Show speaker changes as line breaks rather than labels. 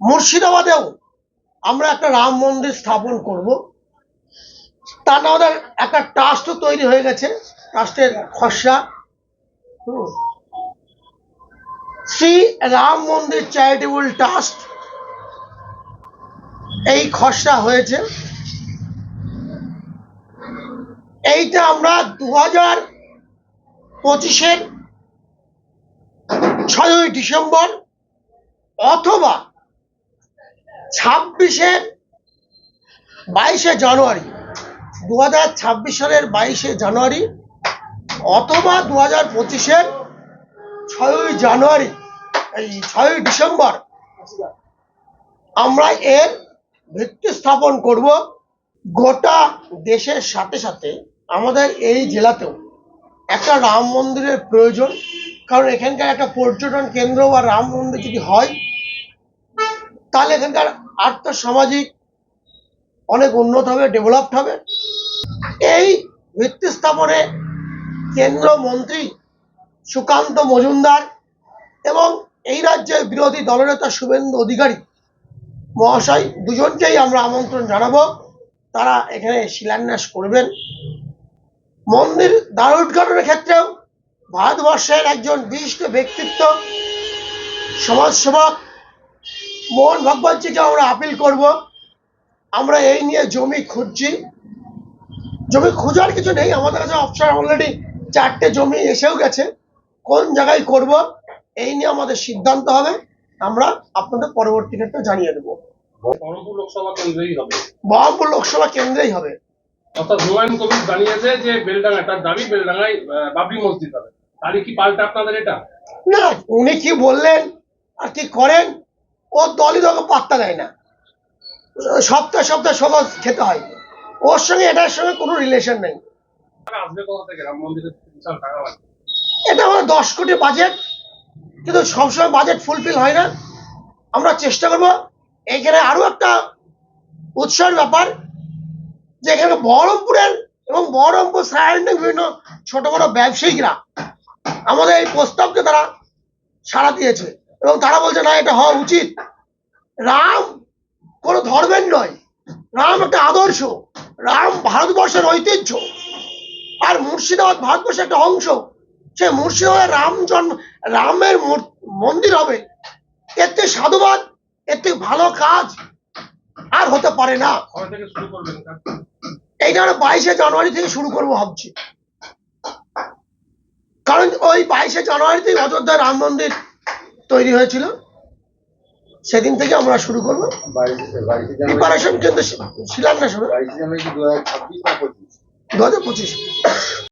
মুর্শিদাবাদেও আমরা একটা রাম মন্দির স্থাপন করব। তার নাম আমাদের একটা ট্রাস্টও তৈরি হয়ে গেছে, ট্রাস্টের খসড়া। শ্রী রাম মন্দির চ্যারিটেবল ট্রাস্ট এই খসড়া হয়েছে। এইটা আমরা দু হাজার পঁচিশের ছয়ই ডিসেম্বর অথবা ছাব্বিশের বাইশে জানুয়ারি দু হাজার ছাব্বিশ সালের বাইশে জানুয়ারি অথবা দু হাজার পঁচিশের ছয়ই জানুয়ারি, এই ছয়ই ডিসেম্বর আমরা এর ভিত্তি স্থাপন করব গোটা দেশের সাথে সাথে আমাদের এই জেলাতেও। একটা রাম মন্দিরের প্রয়োজন, কারণ এখানকার একটা পর্যটন কেন্দ্র বা রাম মন্দির যদি হয় তাহলে এখানকার আর্থ সামাজিক অনেক উন্নত হবে ডেভেলপড হবে। এই ভিত্তি স্থাপনে কেন্দ্র মন্ত্রী সুকান্ত মজুমদার এবং এই রাজ্যের বিরোধী দলনেতা শুভেন্দু অধিকারী মহাশয় দুজনকেই আমরা আমন্ত্রণ জানাব। তারা এখানে শিলান্যাস করবেন। মন্দির দ্বার উদ্ঘাটনের ক্ষেত্রেও ভারতবর্ষের একজন বিশিষ্ট ব্যক্তিত্ব সমাজসেবক মোহন ভগবতজিকে আমরা আপিল করব। আমরা এই নিয়ে জমি খুঁজছি। জমি খোঁজার কিছু নেই আমাদের কাছে অপশন অলরেডি চারটে জমি এসেও গেছে। কোন জায়গায় করব এই নিয়ে আমাদের সিদ্ধান্ত হবে। আমরা আপনাদের পরবর্তী ক্ষেত্রে জানিয়ে দেবো।
বহরমপুর লোকসভা কেন্দ্রেই হবে।
বহরমপুর লোকসভা কেন্দ্রেই হবে।
অর্থাৎ হুমায়ুন কবির জানিয়েছে যে বেলডাঙ্গা তার দাবি বেলডাঙ্গায় বাবরি মসজিদ হবে। তাহলে কি পাল্টা আপনাদের এটা?
না উনি কি বললেন আর কি করেন? ও দলই তোকে পাত্তা দেয় না। সপ্তাহ সপ্তাহে সবার খেতে হয়। ওর সঙ্গে এটার সঙ্গে কোনো রিলেশন নেই। এটা আমাদের দশ কোটি বাজেট কিন্তু সবসময় বাজেট ফুলফিল হয় না। আমরা চেষ্টা করব এখানে আরও একটা উৎসবের ব্যাপার যে এখানে বহরমপুরের এবং বহরমপুর সারাউন্ডিং বিভিন্ন ছোট বড় ব্যবসায়িকরা আমাদের এই প্রস্তাবকে তারা সাড়া দিয়েছে। এবং তারা বলছে না এটা হওয়া উচিত। রাম কোনো ধর্মের নয়। রাম একটা আদর্শ। রাম ভারতবর্ষের ঐতিহ্য। আর মুর্শিদাবাদ ভারতবর্ষের একটা অংশ। সে মুর্শিদাবাদে রাম জন্ম রামের মন্দির হবে। এর থেকে সাধুবাদ এর থেকে ভালো কাজ আর হতে পারে না।
থেকে?
এইটা আমরা বাইশে জানুয়ারি থেকে শুরু করব ভাবছি। কারণ ওই বাইশে জানুয়ারিতেই অযোধ্যায় রাম মন্দির তৈরি হয়েছিল। সেদিন থেকে আমরা শুরু করব। প্রিপারেশন কিন্তু শিলান্যাস হবে।
বাইশে দু হাজার ছাব্বিশ পঁচিশ?
দু হাজার পঁচিশ।